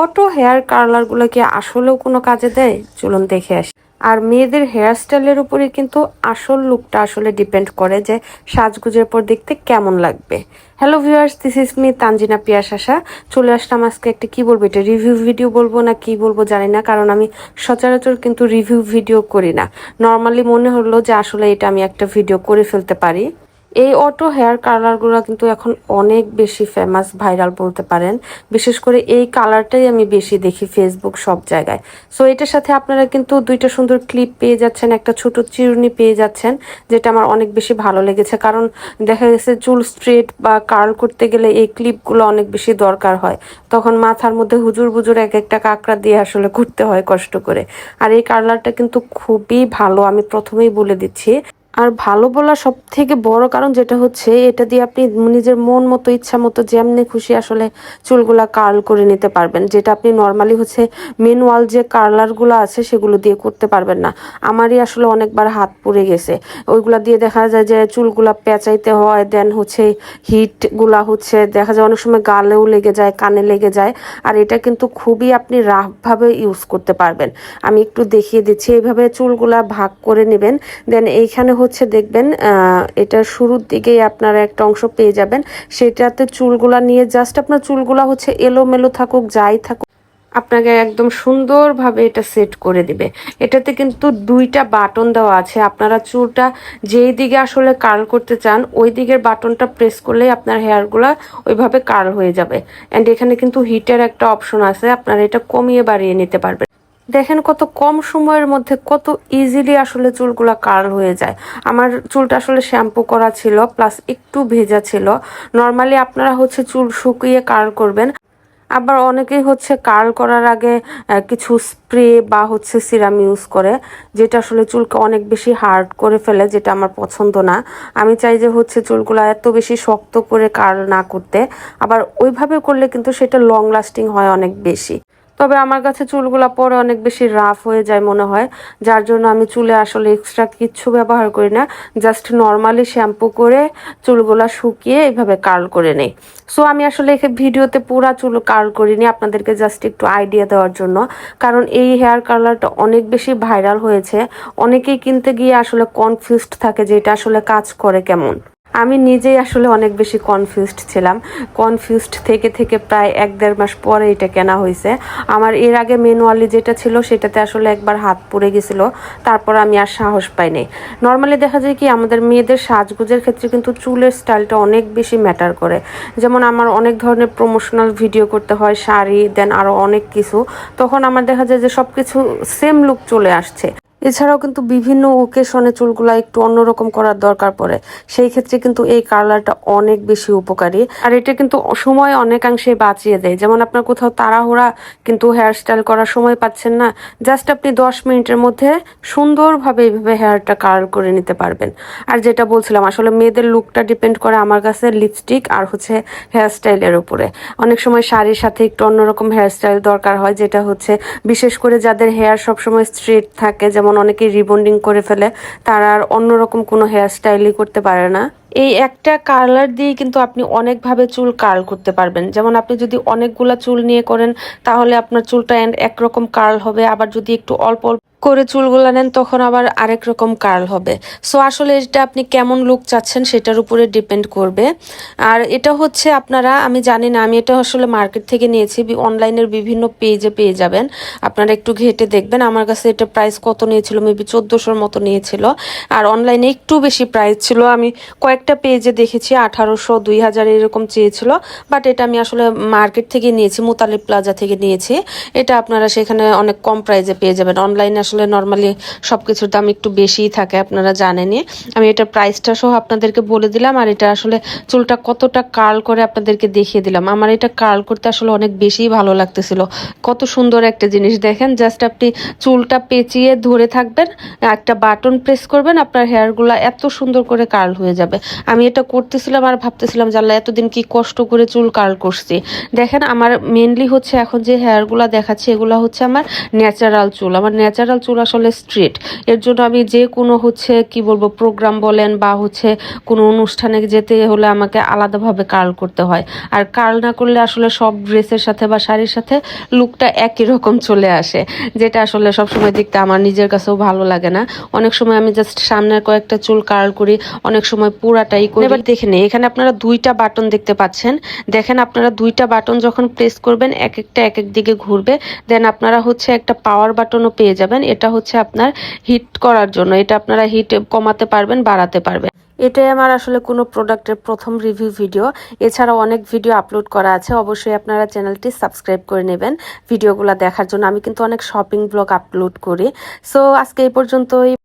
Auto hair কার্লারগুলো কি আসলেও কোনো কাজে দেয়? চলুন দেখে আসি। আর মেয়েদের হেয়ারস্টাইলের উপরে কিন্তু আসল লুকটা আসলে ডিপেন্ড করে যে সাজগুজের পর দেখতে কেমন লাগবে। Hello viewers this is me Tanjina Piyas Asha চলে আসলাম আজকে একটা কি বলব, এটা রিভিউ ভিডিও বলব না কি বলব জানি না, কারণ আমি সচরাচর কিন্তু রিভিউ ভিডিও করি না। নর্মালি মনে হলো যে আসলে এটা আমি একটা ভিডিও করে ফেলতে পারি। এই অটো হেয়ার কালারগুলো কিন্তু এখন অনেক বেশি ফেমাস ভাইরাল বলতে পারেন। বিশেষ করে এই কালারটাই আমি বেশি দেখি ফেসবুক সব জায়গায়। সো এটার সাথে আপনারা কিন্তু দুইটা সুন্দর ক্লিপ পেয়ে যাচ্ছেন, একটা ছোট চিরুনি পেয়ে যাচ্ছেন, যেটা আমার অনেক বেশি ভালো লেগেছে। কারণ দেখা গেছে চুল স্ট্রেট বা কার্ল করতে গেলে এই ক্লিপগুলো অনেক বেশি দরকার হয়। তখন মাথার মধ্যে হুজুর বুজুর এক একটা কাঁকড়া দিয়ে আসলে করতে হয় কষ্ট করে। আর এই কালারটা কিন্তু খুবই ভালো, আমি প্রথমেই বলে দিচ্ছি। আর ভালো বলা সব থেকে বড় কারণ যেটা হচ্ছে, এটা দিয়ে আপনি নিজের মন মতো, ইচ্ছা মতো যেমনি খুশি আসলে চুলগুলা কার্ল করে নিতে পারবেন। যেটা আপনি নর্মালি হচ্ছে মেনুয়াল যে কার্লারগুলো আছে, সেগুলো দিয়ে করতে পারবেন না। আমারই আসলে অনেকবার হাত পুড়ে গেছে। ওইগুলা দিয়ে দেখা যায় যে চুলগুলা পেঁচাইতে হয় দেন হচ্ছে হিটগুলা হচ্ছে, দেখা যায় অনেক সময় গালেও লেগে যায়, কানে লেগে যায়। আর এটা কিন্তু খুবই আপনি রাফভাবে ইউজ করতে পারবেন। আমি একটু দেখিয়ে দিচ্ছি, এইভাবে চুলগুলা ভাগ করে নেবেন। দেন এইখানে হচ্ছে দেখবেন এটা শুরুর দিকেই আপনারা একটা অংশ পেয়ে যাবেন। সেটাতে চুলগুলা নিয়ে জাস্ট আপনার চুলগুলা হচ্ছে এলোমেলো থাকুক, যাই থাকুক, আপনাকে একদম সুন্দরভাবে এটা সেট করে দিবে। এটাতে কিন্তু দুইটা বাটন দেওয়া আছে। আপনারা চুলটা যেই দিকে আসলে কার্ল করতে চান, ওই দিকের বাটনটা প্রেস করলে আপনার হেয়ারগুলা ওইভাবে কার্ল হয়ে যাবে। অ্যান্ড এখানে কিন্তু হিটের একটা অপশন আছে, আপনারা এটা কমিয়ে বাড়িয়ে নিতে পারবেন। দেখেন কত কম সময়ের মধ্যে কত ইজিলি আসলে চুলগুলো কার্ল হয়ে যায়। আমার চুলটা আসলে শ্যাম্পু করা ছিল প্লাস একটু ভেজা ছিল। নর্মালি আপনারা হচ্ছে চুল শুকিয়ে কার্ল করবেন। আবার অনেকেই হচ্ছে কার্ল করার আগে কিছু স্প্রে বা হচ্ছে সিরাম ইউজ করে, যেটা আসলে চুলকে অনেক বেশি হার্ড করে ফেলে, যেটা আমার পছন্দ না। আমি চাই যে হচ্ছে চুলগুলো এত বেশি শক্ত করে কার্ল না করতে। আবার ওইভাবে করলে কিন্তু সেটা লং লাস্টিং হয় অনেক বেশি। তবে আমার কাছে চুলগুলা পরে অনেক বেশি রাফ হয়ে যায় মনে হয়। যার জন্য আমি চুলে আসলে এক্সট্রা কিচ্ছু ব্যবহার করি না। জাস্ট নর্মালি শ্যাম্পু করে চুলগুলা শুকিয়ে এইভাবে কার্ল করে নেই। সো আমি আসলে ভিডিওতে পুরা চুল কার্ল করিনি। আপনাদেরকে জাস্ট একটু আইডিয়া দেওয়ার জন্য। কারণ এই হেয়ার কালারটা অনেক বেশি ভাইরাল হয়েছে। অনেকেই কিনতে গিয়ে আসলে কনফিউজড থাকে যে এটা আসলে কাজ করে কেমন। আমি নিজেই আসলে অনেক বেশি কনফিউজড ছিলাম। কনফিউজড থেকে থেকে প্রায় এক দেড় মাস পরে এটা কেনা হয়েছে আমার এর আগে ম্যানুয়ালি যেটা ছিল সেটাতে আসলে একবার হাত পড়ে গেছিল। তারপর আমি আর সাহস পাইনি নর্মালি দেখা যায় কি আমাদের মেয়েদের সাজগুজের ক্ষেত্রে কিন্তু চুলের স্টাইলটা অনেক বেশি ম্যাটার করে। যেমন আমার অনেক ধরনের প্রমোশনাল ভিডিও করতে হয়, শাড়ি দেন আরও অনেক কিছু। তখন আমার দেখা যায় যে সব কিছু সেম লুক চলে আসছে। এছাড়াও কিন্তু বিভিন্ন ওকেশনে চুলগুলা একটু অন্যরকম করার দরকার পড়ে। সেই ক্ষেত্রে কিন্তু এই কালারটা অনেক বেশি উপকারী। আর এটা কিন্তু সময় অনেকাংশে বাঁচিয়ে দেয়। যেমন আপনার কোথাও তাড়াহুড়া কিন্তু হেয়ারস্টাইল করার সময় পাচ্ছেন না জাস্ট আপনি দশ মিনিটের মধ্যে সুন্দরভাবে এইভাবে হেয়ারটা কার্ল করে নিতে পারবেন। আর যেটা বলছিলাম, আসলে মেয়েদের লুকটা ডিপেন্ড করে আমার কাছে লিপস্টিক আর হচ্ছে হেয়ারস্টাইলের উপরে। অনেক সময় শাড়ির সাথে একটু অন্যরকম হেয়ারস্টাইল দরকার হয়, যেটা হচ্ছে বিশেষ করে যাদের হেয়ার সবসময় স্ট্রেট থাকে, যেমন যেমন অনেকে রিবন্ডিং করে ফেলে, তারা আর অন্যরকম কোনো হেয়ার স্টাইলই করতে পারে না। এই একটা কার্লার দিয়ে কিন্তু আপনি অনেকভাবে চুল কার্ল করতে পারবেন। যেমন আপনি যদি অনেকগুলা চুল নিয়ে করেন, তাহলে আপনার চুলটা একরকম কার্ল হবে, আবার যদি একটু অল্প অল্প করে চুলগুলো নেন, তখন আবার আরেক রকম কার্ল হবে। সো আসলে এটা আপনি কেমন লুক চাচ্ছেন সেটার উপরে ডিপেন্ড করবে। আর এটা হচ্ছে আপনারা, আমি জানি না, আমি এটা আসলে মার্কেট থেকে নিয়েছি অনলাইনের বিভিন্ন পেজে পেয়ে যাবেন। আপনারা একটু ঘেটে দেখবেন, আমার কাছে এটা প্রাইস কত নিয়েছিল মেবি চোদ্দোশোর মতো নিয়েছিল। আর অনলাইনে একটু বেশি প্রাইস ছিল, আমি কয়েকটা পেজে দেখেছি, আঠারোশো দুই হাজার এরকম চেয়েছিল। বাট এটা আমি আসলে মার্কেট থেকে নিয়েছি, মুতালিব প্লাজা থেকে নিয়েছি। এটা আপনারা সেখানে অনেক কম প্রাইজে পেয়ে যাবেন। অনলাইনে আসলে নর্মালি সব কিছুর দাম একটু বেশিই থাকে, আপনারা জানেনই। আমি এটা প্রাইসটা সহ আপনাদেরকে বলে দিলাম, আর এটা আসলে চুলটা কতটা কার্ল করে আপনাদেরকে দেখিয়ে দিলাম। আমার এটা কার্ল করতে আসলে অনেক বেশি ভালো লাগতেছিল। কত সুন্দর একটা জিনিস দেখেন জাস্ট আপনি চুলটা পেঁচিয়ে ধরে থাকবেন, একটা বাটন প্রেস করবেন, আপনার হেয়ারগুলো এত সুন্দর করে কার্ল হয়ে যাবে। আমি এটা করতেছিলাম আর ভাবতেছিলাম জানলা এতদিন কি কষ্ট করে চুল কার্ল করছি। দেখেন, আমার মেনলি হচ্ছে এখন যে হেয়ারগুলো দেখাচ্ছে, এগুলো হচ্ছে আমার ন্যাচারাল চুল। আমার ন্যাচারাল চুল আসলে স্ট্রেট এর জন্য আমি যে কোনো হচ্ছে, কি বলব প্রোগ্রাম বলেন বা হচ্ছে কোনো অনুষ্ঠানে যেতে হলে আমাকে আলাদাভাবে কার্ল করতে হয়। আর কার্ল না করলে আসলে সব ড্রেসের সাথে বা শাড়ির সাথে লুকটা একই রকম চলে আসে, যেটা আসলে সবসময় দেখতে আমার নিজের কাছেও ভালো লাগে না। অনেক সময় আমি জাস্ট সামনের কয়েকটা চুল কার্ল করি, অনেক সময় পুরাটাই করি। এবার দেখে নেই, এখানে আপনারা দুইটা বাটন দেখতে পাচ্ছেন। দেখেন আপনারা দুইটা বাটন যখন প্রেস করবেন, এক একটা এক এক দিকে ঘুরবে। দেন আপনারা হচ্ছে একটা পাওয়ার বাটনও পেয়ে যাবেন। এটা হচ্ছে আপনার হিট করার জন্য। এটা আপনারা হিট কমাতে পারবেন, বাড়াতে পারবেন। এটাই আমার আসলে কোনো প্রোডাক্টের প্রথম রিভিউ ভিডিও এছাড়াও অনেক ভিডিও আপলোড করা আছে। অবশ্যই আপনারা চ্যানেলটি সাবস্ক্রাইব করে নেবেন ভিডিওগুলো দেখার জন্য। আমি কিন্তু অনেক শপিং ব্লগ আপলোড করি। সো আজকে এই পর্যন্তই।